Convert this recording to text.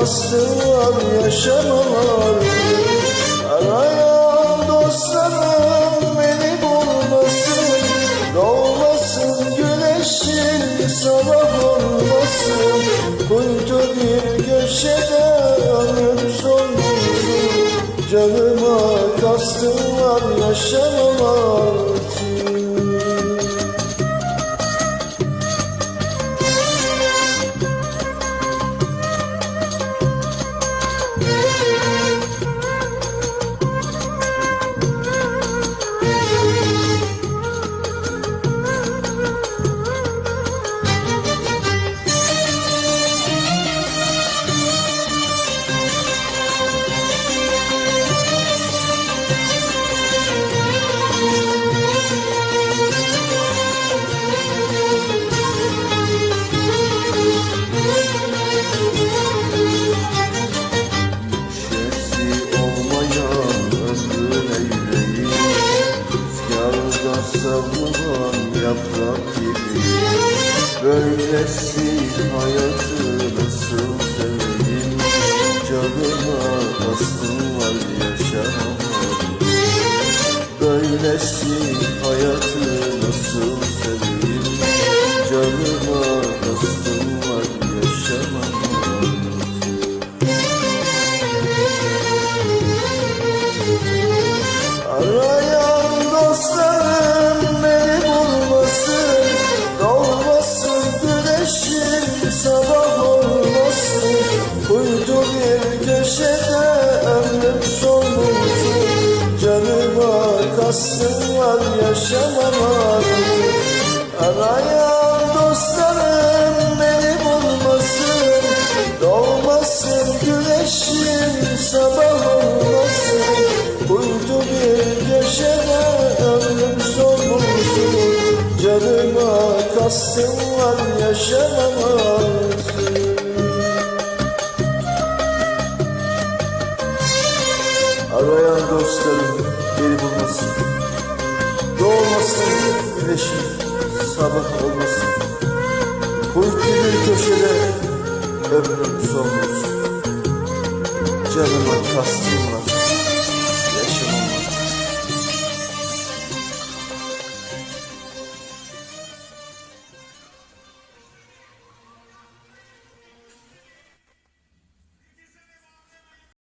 Var yaşamalar. Arayan dostlarım beni bulmasın. Doğmasın güneşim sabah olmasın. Kuytu bir köşede ömrüm son bulsun Canıma kastım var savrulan yaprak gibi. Böylesi hayatı nasıl seveyim? Canıma kastım var yaşamam. Böylesi hayatı Kastım var yaşamamak Arayan dostlarım beni bulmasın. Doğmasın güneşim sabah olmasın. Kuytu bir köşede ömrüm son bulsun Canıma kastım var yaşamamak Doğmasın güneşim sabah olmasın. Kuytu bir köşede ömrüm bulsun Canıma kastım var